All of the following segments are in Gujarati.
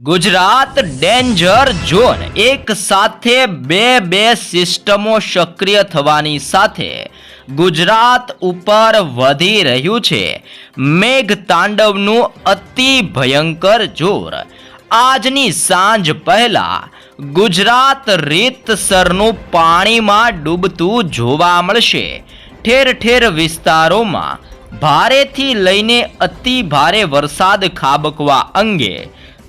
ગુજરાત ડેન્જર ઝોન એક સાથે બે બે સિસ્ટમો સક્રિય થવાની સાથે ગુજરાત ઉપર વધી રહ્યું છે. મેઘ તાંડવનું અતિ ભયંકર જોર. આજની સાંજ પહેલા ગુજરાત રીતસરનું પાણીમાં ડૂબતું જોવા મળશે. ઠેર ઠેર વિસ્તારોમાં ભારેથી લઈને અતિ ભારે વરસાદ ખાબકવા અંગે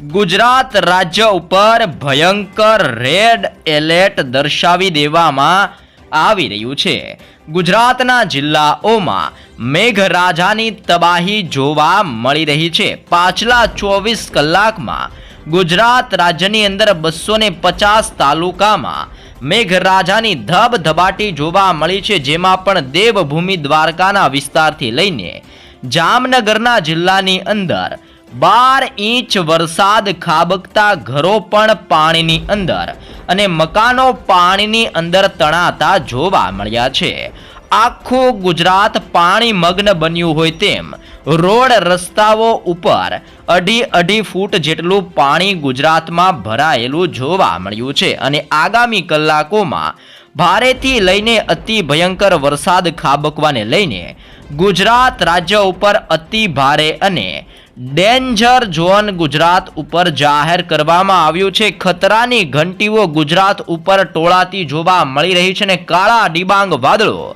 ગુજરાત રાજ્ય ઉપર ભયંકર રેડ એલર્ટ દર્શાવી દેવામાં આવી રહ્યું છે. ગુજરાતના જિલ્લાઓમાં મેઘરાજાની તબાહી જોવા મળી રહી છે. પાછલા ચોવીસ કલાકમાં ગુજરાત રાજ્યની અંદર બસો ને પચાસ તાલુકામાં મેઘરાજાની ધબધબાટી જોવા મળી છે, જેમાં પણ દેવભૂમિ દ્વારકાના વિસ્તારથી લઈને જામનગરના જિલ્લાની અંદર બાર ઇંચ વરસાદ ખાબકતા ઘરો પણ પાણીની અંદર અને મકાનો પાણીની અંદર તણાતા જોવા મળ્યા છે. આખું ગુજરાત પાણી મગ્ન બન્યું હોય તેમ રોડ રસ્તાઓ ઉપર અઢી અઢી ફૂટ જેટલું પાણી ગુજરાતમાં ભરાયેલું જોવા મળ્યું છે અને આગામી કલાકોમાં ભારેથી લઈને અતિ ભયંકર વરસાદ ખાબકવાને લઈને ગુજરાત રાજ્ય ઉપર અતિ ભારે અને ડેન્જર ઝોન ગુજરાત ઉપર જાહેર કરવામાં આવ્યું છે. ખતરાની ઘંટીઓ ગુજરાત ઉપર ટોળાતી જોવા મળી રહી છે અને કાળા ડિબાંગ વાદળો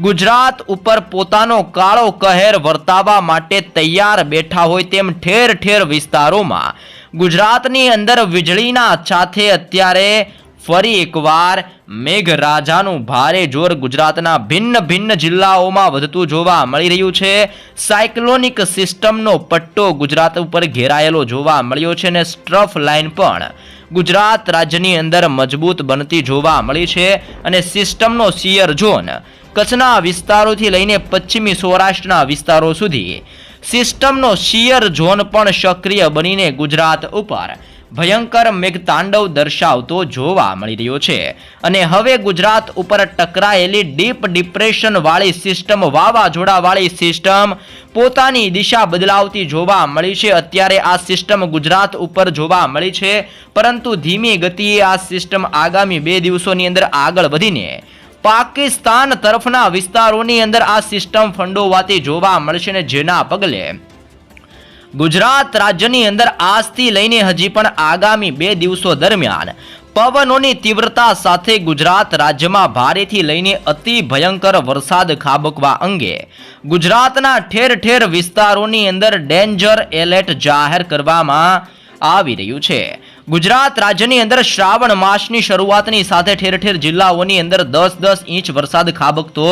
ગુજરાત ઉપર પોતાનો કાળો કહેર વર્તાવા માટે તૈયાર બેઠા હોય તેમ ઠેર ઠેર વિસ્તારોમાં ગુજરાતની અંદર વીજળીના સાથે અત્યારે ફરી એકવાર મેઘરાજાનું ભારે જોર ગુજરાતના ભિન્ન ભિન્ન જિલ્લાઓમાં વધતું જોવા મળી રહ્યું છે. સાયક્લોનિક સિસ્ટમનો પટ્ટો ગુજરાત ઉપર ઘેરાયેલો જોવા મળ્યો છે અને સ્ટ્રફ લાઇન પણ ગુજરાત રાજ્યની અંદર મજબૂત બનતી જોવા મળી છે અને સિસ્ટમનો સિયર ઝોન કચ્છના વિસ્તારોથી લઈને પશ્ચિમી સૌરાષ્ટ્રના વિસ્તારો સુધી સિસ્ટમનો શિયર ઝોન પણ સક્રિય બનીને ગુજરાત ઉપર ભયંકર મેઘતાંડવ દર્શાવતો જોવા મળી રહ્યો છે. અને હવે ગુજરાત ઉપર ટકરાયેલી ડીપ ડિપ્રેશન વાળી સિસ્ટમ વાવાઝોડા વાળી સિસ્ટમ પોતાની દિશા બદલાવતી જોવા મળી છે. અત્યારે આ સિસ્ટમ ગુજરાત ઉપર જોવા મળી છે. પરંતુ ધીમી ગતિએ આ સિસ્ટમ આગામી બે દિવસોની અંદર આગળ વધીને પાકિસ્તાન તરફના વિસ્તારોની અંદર આ સિસ્ટમ ફંડોવાતી જોવા મળશે ને જેના પગલે ગુજરાત રાજ્યની અંદર આજથી લઈને હજી પણ આગામી બે દિવસો દરમિયાન પવનોની તીવ્રતા સાથે ગુજરાત રાજ્યમાં ભારેથી લઈને અતિ ભયંકર વરસાદ ખાબકવા અંગે ગુજરાતના ઠેર ઠેર વિસ્તારોની અંદર ડેન્જર એલર્ટ જાહેર કરવામાં આવી રહ્યું છે. ગુજરાત રાજ્યની અંદર શ્રાવણ માસની શરૂઆતની સાથે ઠેર ઠેર જિલ્લાઓની અંદર દસ દસ ઇંચ વરસાદ ખાબકતો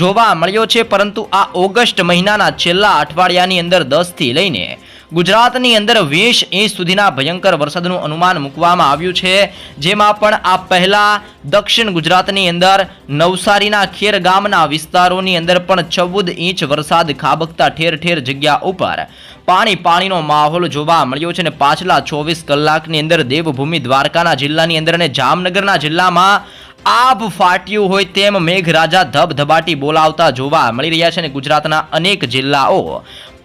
જોવા મળ્યો છે, પરંતુ આ ઓગસ્ટ મહિનાના છેલ્લા અઠવાડિયાની અંદર દસથી લઈને ગુજરાતની અંદર વીસ ઇંચ સુધીના ભયંકર વરસાદનું અનુમાન મૂકવામાં આવ્યું છે. જેમાં પણ આ પહેલાં દક્ષિણ ગુજરાતની અંદર નવસારીના ખેર ગામના વિસ્તારોની અંદર પણ ચૌદ ઇંચ વરસાદ ખાબકતા ઠેર ઠેર જગ્યા ઉપર પાણી પાણીનો માહોલ જોવા મળ્યો છે અને પાછલા ચોવીસ કલાકની અંદર દેવભૂમિ દ્વારકાના જિલ્લાની અંદર અને જામનગરના જિલ્લામાં આભ ફાટ્યું હોય તેમ મેઘરાજા ધબધબાટી બોલાવતા જોવા મળી રહ્યા છે અને ગુજરાતના અનેક જિલ્લાઓ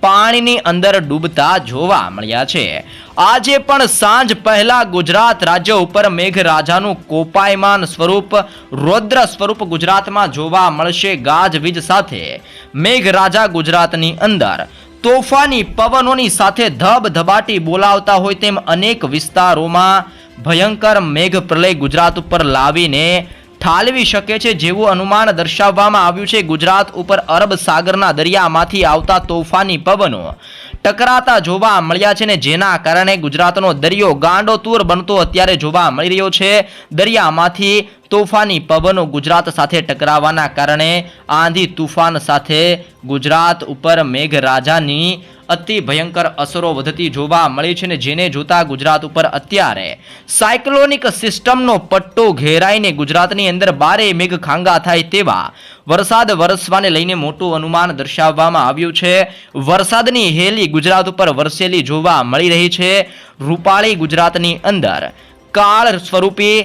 પાણીની અંદર ડૂબતા જોવા મળ્યા છે. આજે પણ સાંજ પહેલા ગુજરાત રાજ્ય ઉપર મેઘરાજાનું કોપાયમાન સ્વરૂપ, રૌદ્ર સ્વરૂપ ગુજરાતમાં જોવા મળશે ગાજવીજ સાથે. મેઘરાજા ગુજરાતની અંદર તોફાની પવનોની સાથે ધબધબાટી બોલાવતા હોય તેમ અનેક વિસ્તારોમાં ભયંકર મેઘ પ્રલય ગુજરાત ઉપર લાવીને ઠાલવી શકે છે જેવું અનુમાન દર્શાવવામાં આવ્યું છે. ગુજરાત ઉપર અરબ સાગરના દરિયામાંથી આવતા તોફાની પવનો ટકરાતા જોવા મળ્યા છે ને જેના કારણે ગુજરાતનો દરિયો ગાંડો તૂર બનતો અત્યારે જોવા મળી રહ્યો છે. દરિયામાંથી તોફાની પવનો ગુજરાત સાથે ટકરાવાના કારણે આંધી તુફાન સાથે ગુજરાત ઉપર મેઘરાજાની અતિ ભયંકર અસરો વધતી જોવા મળી છે ને જેને જોતા ગુજરાત ઉપર અત્યારે સાયક્લોનિક સિસ્ટમનો પટ્ટો ઘેરાઈને ગુજરાતની અંદર બારે મેઘ ખાંગા થાય તેવા વરસાદ વરસવાને લઈને મોટું અનુમાન દર્શાવવામાં આવ્યું છે. વરસાદની હેલી ગુજરાત ઉપર વરસેલી જોવા મળી રહી છે. રૂપાળી ગુજરાતની અંદર કાળ સ્વરૂપી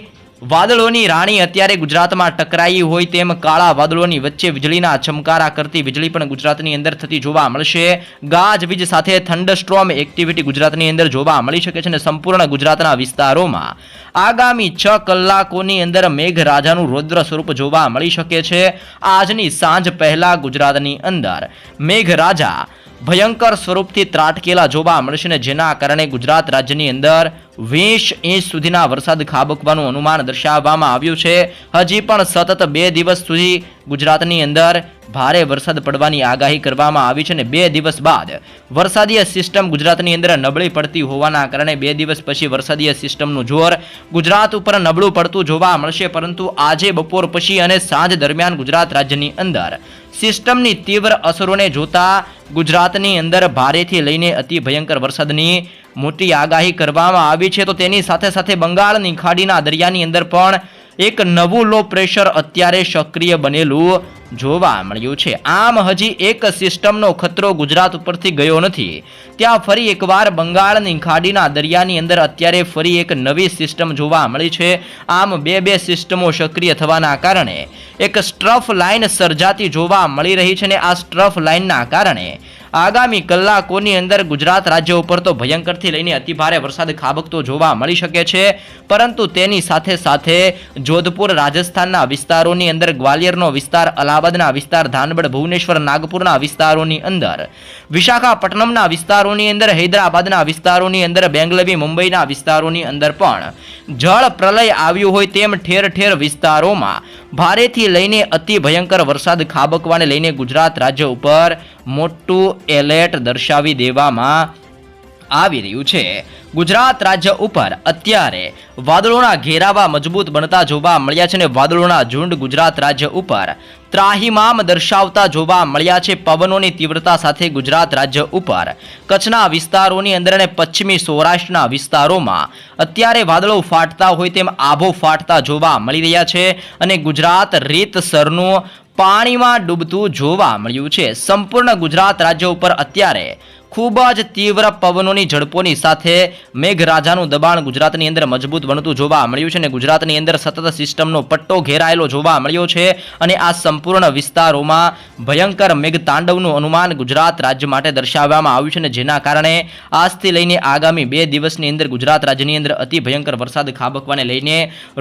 વાદળોની રાણી અત્યારે ગુજરાતમાં ટકરાઈ હોય તેમ કાળા વાદળોની વચ્ચે વીજળીના ચમકારા કરતી વીજળી પણ ગુજરાતની અંદર થતી જોવા મળશે. ગાજવીજ સાથે થંડરસ્ટ્રોમ એક્ટિવિટી ગુજરાતની અંદર જોવા મળી શકે છે અને સંપૂર્ણ ગુજરાતના વિસ્તારોમાં આગામી છ કલાકોની અંદર મેઘરાજાનું રૌદ્ર સ્વરૂપ જોવા મળી શકે છે. આજની સાંજ પહેલા ગુજરાતની અંદર મેઘરાજા ભયંકર સ્વરૂપથી ત્રાટકેલા જોવા મળશે ને જેના કારણે ગુજરાત રાજ્યની અંદર વીસ ઇંચ સુધીના વરસાદ ખાબકવાનું અનુમાન દર્શાવવામાં આવ્યું છે. હજી પણ સતત બે દિવસ સુધી ગુજરાતની અંદર ભારે વરસાદ પડવાની આગાહી કરવામાં આવી છે અને બે દિવસ બાદ વરસાદીય સિસ્ટમ ગુજરાતની અંદર નબળી પડતી હોવાના કારણે બે દિવસ પછી વરસાદીય સિસ્ટમનું જોર ગુજરાત ઉપર નબળું પડતું જોવા મળશે, પરંતુ આજે બપોર પછી અને સાંજ દરમિયાન ગુજરાત રાજ્યની અંદર સિસ્ટમની તીવ્ર અસરોને જોતા ગુજરાતની અંદર ભારેથી લઈને અતિ ભયંકર વરસાદની મોટી આગાહી કરવામાં આવી છે. તો તેની સાથે સાથે બંગાળની ખાડીના દરિયાની અંદર પણ એક નવું લો પ્રેશર અત્યારે સક્રિય બનેલું જોવા મળ્યું છે. આમ હજી એક સિસ્ટમનો ખતરો ગુજરાત ઉપરથી ગયો નથી. ત્યાં ફરી એકવાર બંગાળની ખાડીના દરિયાની અંદર અત્યારે ફરી એક નવી સિસ્ટમ જોવા મળી છે. આમ બે બે સિસ્ટમો સક્રિય થવાના કારણે એક સ્ટ્રફ લાઇન સર્જાતી જોવા મળી રહી છે ને આ સ્ટ્રફ લાઇનના કારણે આગામી કલાકોની અંદર ગુજરાત રાજ્ય ઉપર તો ભયંકરથી લઈને અતિભારે વરસાદ ખાબકતો જોવા મળી શકે છે. પરંતુ તેની સાથે સાથે જોધપુર, રાજસ્થાનના વિસ્તારોની અંદર ગ્વાલિયરનો વિસ્તાર, અલ્હાબાદના વિસ્તાર ધાનબડ ભુવનેશ્વર, નાગપુરના વિસ્તારોની અંદર, વિશાખાપટ્ટનમના વિસ્તારોની અંદર, હૈદરાબાદના વિસ્તારોની અંદર, બેંગલવી, મુંબઈના વિસ્તારોની અંદર પણ જળ પ્રલય આવ્યું હોય તેમ ઠેર ઠેર વિસ્તારોમાં ભારેથી લઈને અતિ ભયંકર વરસાદ ખાબકવાને લઈને ગુજરાત રાજ્ય ઉપર મોટું એલર્ટ દર્શાવી દેવામાં આવી રહ્યું છે. ગુજરાત રાજ્ય ઉપર અત્યારે વાદળોના ઘેરાવા મજબૂત બનતા જોવા મળ્યા છે અને વાદળોના ઝુંડ ગુજરાત રાજ્ય ઉપર ત્રાહિમામ દર્શાવતા જોવા મળ્યા છે. પવનોની તીવ્રતા સાથે ગુજરાત રાજ્ય ઉપર કચ્છના વિસ્તારોની અંદર અને પશ્ચિમી સૌરાષ્ટ્રના વિસ્તારોમાં અત્યારે વાદળો ફાટતા હોય તેમ આભો ફાટતા જોવા મળી રહ્યા છે અને ગુજરાત રીતસરનું પાણીમાં ડૂબતું જોવા મળ્યું છે. સંપૂર્ણ ગુજરાત રાજ્ય ઉપર અત્યારે ખૂબ જ તીવ્ર પવનોની ઝડપોની સાથે મેઘરાજાનું દબાણ ગુજરાતની અંદર મજબૂત બનતું જોવા મળ્યું છે અને ગુજરાતની અંદર સતત સિસ્ટમનો પટ્ટો ઘેરાયેલો જોવા મળ્યો છે અને આ સંપૂર્ણ વિસ્તારોમાં ભયંકર મેઘતાંડવનું અનુમાન ગુજરાત રાજ્ય માટે દર્શાવવામાં આવ્યું છે અને જેના કારણે આજથી લઈને આગામી બે દિવસની અંદર ગુજરાત રાજ્યની અંદર અતિ ભયંકર વરસાદ ખાબકવાને લઈને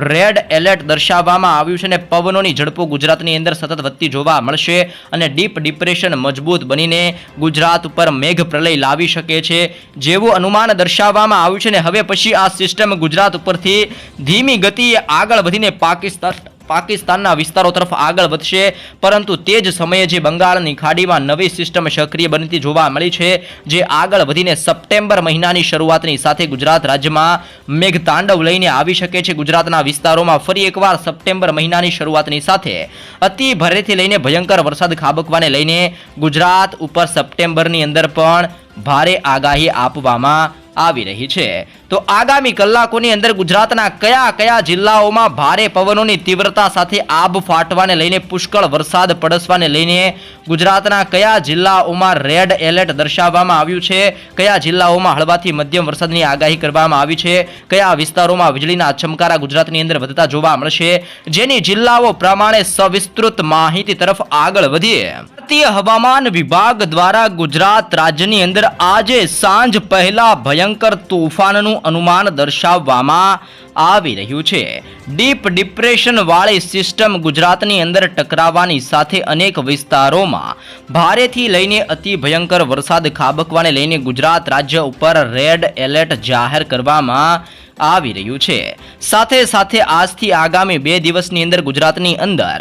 રેડ એલર્ટ દર્શાવવામાં આવ્યું છે અને પવનોની ઝડપો ગુજરાતની અંદર સતત વધતી જોવા મળશે અને ડીપ ડિપ્રેશન મજબૂત બનીને ગુજરાત ઉપર મેઘ પ્રલય લાવી શકે છે. જેવું અનુમાન દર્શાવવામાં આવ્યું છે ને, હવે પછી આ સિસ્ટમ ગુજરાત ઉપરથી ધીમી ગતિએ આગળ વધીને પાકિસ્તાન પાકિસ્તાનના વિસ્તારો તરફ આગળ વધશે. પરંતુ તે જ સમયે જે બંગાળની ખાડીમાં નવી સિસ્ટમ સક્રિય બનતી જોવા મળી છે, જે આગળ વધીને સપ્ટેમ્બર મહિનાની શરૂઆતની સાથે ગુજરાત રાજ્યમાં મેઘતાંડવ લઈને આવી શકે છે. ગુજરાતના વિસ્તારોમાં ફરી એકવાર સપ્ટેમ્બર મહિનાની શરૂઆતની સાથે અતિ ભારેથી લઈને ભયંકર વરસાદ ખાબકવાને લઈને ગુજરાત ઉપર સપ્ટેમ્બરની અંદર પણ ભારે આગાહી આપવામાં આવી રહી છે. તો આગામી કલાકોની અંદર ગુજરાતના કયા કયા જિલ્લાઓમાં ભારે પવનોની તીવ્રતા સાથે આબ ફાટવાને લઈને પુષ્કળ વરસાદ પડસવાને લઈને ગુજરાતના કયા જિલ્લાઓમાં રેડ એલર્ટ દર્શાવવામાં આવ્યું છે? કયા જિલ્લાઓમાં હળવાથી મધ્યમ વરસાદની આગાહી કરવામાં આવી છે? કયા વિસ્તારોમાં વીજળીના ચમકારા ગુજરાતની અંદર વધતા જોવા મળશે? જેની જિલ્લાઓ પ્રમાણે સવિસ્તૃત માહિતી તરફ આગળ વધીએ. હવામાન વિભાગ દ્વારા ગુજરાત રાજ્યની અંદર આજે સાંજ પહેલા ભયંકર તોફાનનું અનુમાન દર્શાવવામાં આવી રહ્યું છે. ડીપ ડિપ્રેશન વાળી સિસ્ટમ ગુજરાતની અંદર ટકરાવવાની સાથે અનેક વિસ્તારોમાં ભારેથી લઈને અતિ ભયંકર વરસાદ ખાબકવાને લઈને ગુજરાત રાજ્ય ઉપર રેડ એલર્ટ જાહેર કરવામાં આવી રહ્યું છે. સાથે સાથે આજથી આગામી બે દિવસની અંદર ગુજરાતની અંદર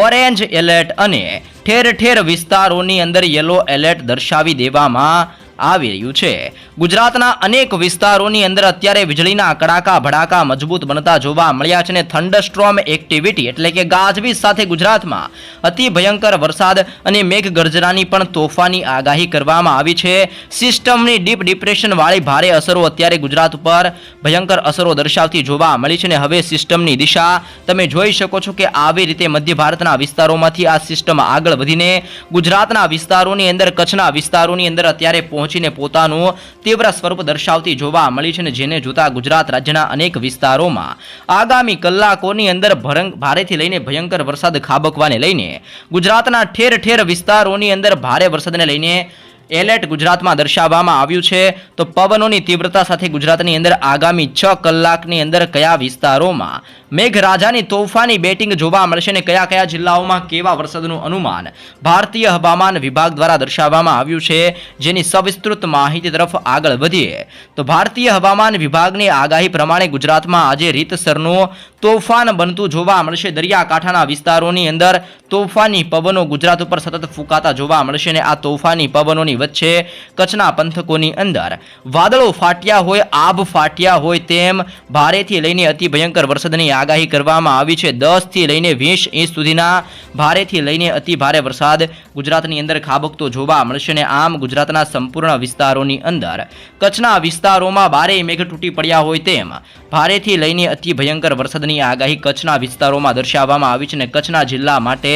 ઓરેન્જ એલર્ટ અને ઠેર ઠેર વિસ્તારોની અંદર યલો એલર્ટ દર્શાવી દેવામાં આવી રહ્યું છે. ગુજરાતના અનેક વિસ્તારોની અંદર અત્યારે વીજળીના કડાકા ભડાકા મજબૂત બનતા જોવા મળ્યા છે અને થંડરસ્ટ્રોમ એક્ટિવિટી એટલે કે ગાજવીજ સાથે ગુજરાતમાં અતિ ભયંકર વરસાદ અને મેઘગર્જનાની પણ તોફાની આગાહી કરવામાં આવી છે. સિસ્ટમની ડીપ ડિપ્રેશનવાળી ભારે અસરો અત્યારે ગુજરાત ઉપર ભયંકર અસરો દર્શાવતી જોવા મળી છે અને હવે સિસ્ટમની દિશા તમે જોઈ શકો છો કે આવી રીતે મધ્ય ભારતના વિસ્તારોમાંથી આ સિસ્ટમ આગળ વધીને ગુજરાતના વિસ્તારોની અંદર, કચ્છના વિસ્તારોની અંદર અત્યારે પહોંચી પહોંચીને પોતાનું તીવ્ર સ્વરૂપ દર્શાવતી જોવા મળી છે અને જેને જોતા ગુજરાત રાજ્યના અનેક વિસ્તારોમાં આગામી કલાકોની અંદર ભરંગ ભારેથી લઈને ભયંકર વરસાદ ખાબકવાને લઈને ગુજરાતના ઠેર ઠેર વિસ્તારોની અંદર ભારે વરસાદને લઈને એલર્ટ ગુજરાતમાં દર્શાવવામાં આવ્યું છે. તો પવનોની તીવ્રતા સાથે ગુજરાતની અંદર આગામી છ કલાકની અંદર કયા વિસ્તારોમાં મેઘરાજાની તોફાની બેટિંગ જોવા મળશે અને કયા કયા જિલ્લાઓમાં કેવા વરસાદનું અનુમાન ભારતીય હવામાન વિભાગ દ્વારા દર્શાવવામાં આવ્યું છે. જેની સવિસ્તૃત માહિતી તરફ આગળ વધીએ. તો ભારતીય હવામાન વિભાગની આગાહી પ્રમાણે ગુજરાતમાં આજે રીતસરનું તોફાન બનતું જોવા મળશે. દરિયાકાંઠાના વિસ્તારોની અંદર તોફાની પવનો ગુજરાત ઉપર સતત ફૂંકાતા જોવા મળશે અને આ તોફાની પવનોની વચ્ચે કચ્છના પંથકોની અંદર. વાદળો ફાટ્યા હોય આભ ફાટ્યા હોય તેમ ભારેથી લઈને અતિ ભયંકર વરસાદની આગાહી કરવામાં આવી છે. દસથી લઈને વીસ ઇંચ સુધીના ભારેથી લઈને અતિ ભારે વરસાદ ગુજરાતની અંદર ખાબકતો જોવા મળશે અને આમ ગુજરાતના સંપૂર્ણ વિસ્તારોની અંદર. કચ્છના વિસ્તારોમાં ભારે મેઘ તૂટી પડ્યા હોય તેમ ભારેથી લઈને અતિ ભયંકર વરસાદની આગાહી કચ્છના વિસ્તારોમાં દર્શાવવામાં આવી છે અને કચ્છના જિલ્લા માટે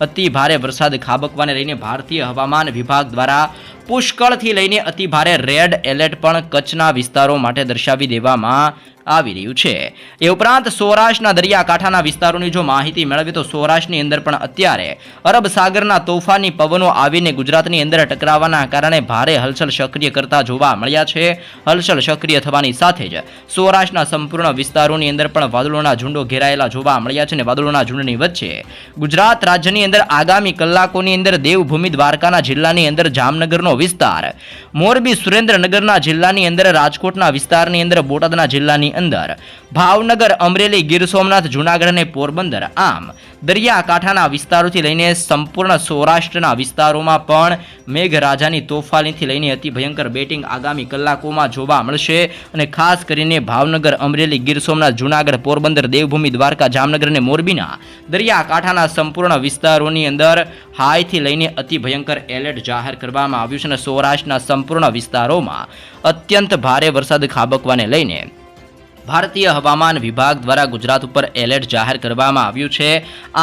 અતિ ભારે વરસાદ ખાબકવાને લઈને ભારતીય હવામાન વિભાગ દ્વારા પુષ્કળથી લઈને અતિ ભારે રેડ એલર્ટ પણ કચ્છના વિસ્તારો માટે દર્શાવી દેવામાં આવી રહ્યું છે. એ ઉપરાંત સૌરાષ્ટ્રના દરિયાકાંઠાના વિસ્તારોની જો માહિતી મેળવીએ તો સૌરાષ્ટ્રની અંદર પણ અત્યારે અરબ સાગરના તોફાની પવનો આવીને ગુજરાતની અંદર ટકરાવાના કારણે ભારે હલચલ સક્રિય કરતા જોવા મળ્યા છે. હલચલ સક્રિય થવાની સાથે જ સૌરાષ્ટ્રના સંપૂર્ણ વિસ્તારોની અંદર પણ વાદળોના ઝુંડો ઘેરાયેલા જોવા મળ્યા છે અને વાદળોના ઝુંડની વચ્ચે ગુજરાત રાજ્યની અંદર આગામી કલાકોની અંદર દેવભૂમિ દ્વારકાના જિલ્લાની અંદર જામનગરનો વિસ્તાર, મોરબી સુરેન્દ્રનગરના જિલ્લાની અંદર રાજકોટના વિસ્તારની અંદર બોટાદના જિલ્લાની અંદર. ભાવનગર, અમરેલી, ગીર સોમનાથ, જૂનાગઢ અને પોરબંદર. આમ, દરિયાકાંઠાના વિસ્તારોથી લઈને સંપૂર્ણ સૌરાષ્ટ્રના વિસ્તારોમાં પણ મેઘરાજાની તોફાનીથી લઈને અતિ ભયંકર બેટિંગ આગામી કલાકોમાં જોવા મળશે અને ખાસ કરીને ભાવનગર, અમરેલી, ગીર સોમનાથ, જૂનાગઢ, પોરબંદર, દેવભૂમિ, દ્વારકા, જામનગર અને મોરબીના દરિયાકાંઠાના સંપૂર્ણ વિસ્તારોની અંદર હાઈથી લઈને અતિ ભયંકર એલર્ટ જાહેર કરવામાં આવ્યું છે અને સૌરાષ્ટ્રના સંપૂર્ણ વિસ્તારોમાં અત્યંત ભારે વરસાદ ખાબકવાને લઈને ભારતીય હવામાન વિભાગ દ્વારા ગુજરાત ઉપર એલર્ટ જાહેર કરવામાં આવ્યું છે.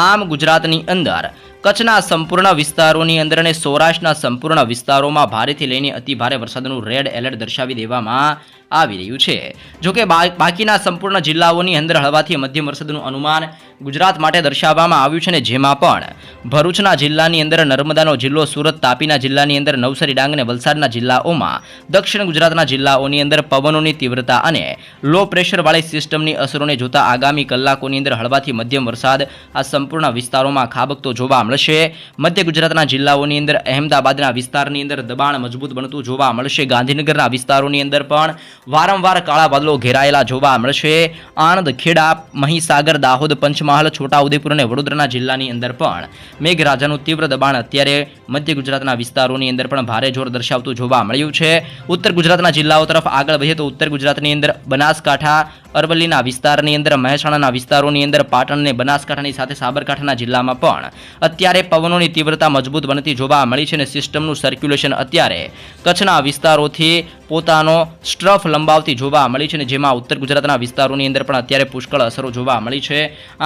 આમ ગુજરાતની અંદર કચ્છના સંપૂર્ણ વિસ્તારોની અંદર અને સૌરાષ્ટ્રના સંપૂર્ણ વિસ્તારોમાં ભારેથી લઈને અતિ ભારે વરસાદનું રેડ એલર્ટ દર્શાવી દેવામાં આવી રહ્યું છે. જોકે બાકીના સંપૂર્ણ જિલ્લાઓની અંદર હળવાથી મધ્યમ વરસાદનું અનુમાન ગુજરાત માટે દર્શાવવામાં આવ્યું છે ને જેમાં પણ ભરૂચના જિલ્લાની અંદર નર્મદાનો જિલ્લો, સુરત, તાપીના જિલ્લાની અંદર નવસારી, ડાંગ અને વલસાડના જિલ્લાઓમાં દક્ષિણ ગુજરાતના જિલ્લાઓની અંદર પવનોની તીવ્રતા અને લો પ્રેશરવાળી સિસ્ટમની અસરોને જોતા આગામી કલાકોની અંદર હળવાથી મધ્યમ વરસાદ આ સંપૂર્ણ વિસ્તારોમાં ખાબકતો જોવા મળશે. મધ્ય ગુજરાતના જિલ્લાઓની અંદર અહેમદાબાદના વિસ્તારની અંદર દબાણ મજબૂત બનતું જોવા મળશે. ગાંધીનગરના વિસ્તારોની અંદર પણ વારંવાર કાળા વાદળો ઘેરાયેલા જોવા મળશે. આણંદ, ખેડા, મહીસાગર, દાહોદ, પંચમહાલ, છોટાઉદેપુર અને વડોદરાના જિલ્લાની અંદર પણ મેઘરાજાનું તીવ્ર દબાણ અત્યારે મધ્ય ગુજરાતના વિસ્તારોની અંદર પણ ભારે જોર દર્શાવતું જોવા મળ્યું છે. ઉત્તર ગુજરાતના જિલ્લાઓ તરફ આગળ વધીએ તો ઉત્તર ગુજરાતની અંદર બનાસકાંઠા, અરવલ્લીના વિસ્તારની અંદર, મહેસાણાના વિસ્તારોની અંદર પાટણ અને બનાસકાંઠાની સાથે સાબરકાંઠાના જિલ્લામાં પણ અત્યારે પવનોની તીવ્રતા મજબૂત બનતી જોવા મળી છે અને સિસ્ટમનું સર્ક્યુલેશન અત્યારે કચ્છના વિસ્તારોથી પોતાનો સ્ટ્રફ લંબાવતી જોવા મળી છે અને જેમાં ઉત્તર ગુજરાતના વિસ્તારોની અંદર પણ અત્યારે પુષ્કળ અસરો જોવા મળી છે.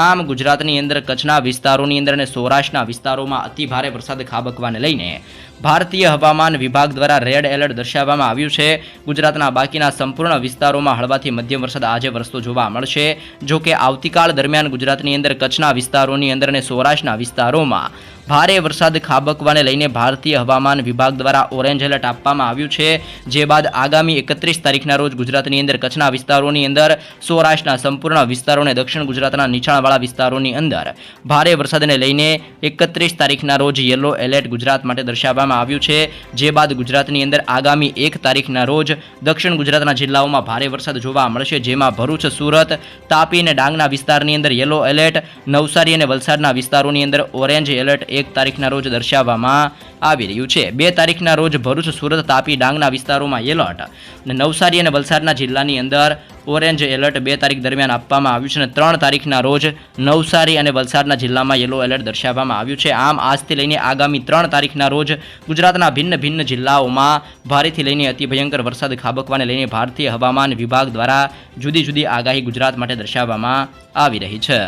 આમ ગુજરાતની અંદર કચ્છના વિસ્તારોની અંદર અને સૌરાષ્ટ્રના વિસ્તારોમાં અતિ ભારે વરસાદ ખાબકવાને લઈને ભારતીય હવામાન વિભાગ દ્વારા રેડ એલર્ટ દર્શાવવામાં આવ્યું છે. ગુજરાતના બાકીના સંપૂર્ણ વિસ્તારોમાં હળવાથી મધ્યમ વરસાદ આજે વરસતો જોવા મળશે. જો કે આવતીકાલ દરમિયાન ગુજરાતની અંદર કચ્છના વિસ્તારોની અંદર અને સૌરાષ્ટ્રના વિસ્તારોમાં ભારે વરસાદ ખાબકવાને લઈને ભારતીય હવામાન વિભાગ દ્વારા ઓરેન્જ એલર્ટ આપવામાં આવ્યું છે. જે બાદ આગામી એકત્રીસ તારીખના રોજ ગુજરાતની અંદર કચ્છના વિસ્તારોની અંદર, સૌરાષ્ટ્રના સંપૂર્ણ વિસ્તારો અને દક્ષિણ ગુજરાતના નીચાણવાળા વિસ્તારોની અંદર ભારે વરસાદને લઈને એકત્રીસ તારીખના રોજ યલો એલર્ટ ગુજરાત માટે દર્શાવવામાં આવ્યું છે. જે બાદ ગુજરાતની અંદર આગામી એક તારીખના રોજ દક્ષિણ ગુજરાતના જિલ્લાઓમાં ભારે વરસાદ જોવા મળશે, જેમાં ભરૂચ, સુરત, તાપી અને ડાંગના વિસ્તારની અંદર યલો એલર્ટ, નવસારી અને વલસાડના વિસ્તારોની અંદર ઓરેન્જ એલર્ટ એક તારીખના રોજ દર્શાવવામાં આવી રહ્યું છે. બે તારીખના રોજ ભરૂચ, સુરત, તાપી, ડાંગના વિસ્તારોમાં એલર્ટ અને નવસારી અને વલસાડના જિલ્લાની અંદર ઓરેન્જ એલર્ટ બે તારીખ દરમિયાન આપવામાં આવ્યું છે અને ત્રણ તારીખના રોજ નવસારી અને વલસાડના જિલ્લામાં યલો એલર્ટ દર્શાવવામાં આવ્યું છે. આમ, આજથી લઈને આગામી ત્રણ તારીખના રોજ ગુજરાતના ભિન્ન ભિન્ન જિલ્લાઓમાં ભારેથી લઈને અતિ ભયંકર વરસાદ ખાબકવાને લઈને ભારતીય હવામાન વિભાગ દ્વારા જુદી જુદી આગાહી ગુજરાત માટે દર્શાવવામાં આવી રહી છે.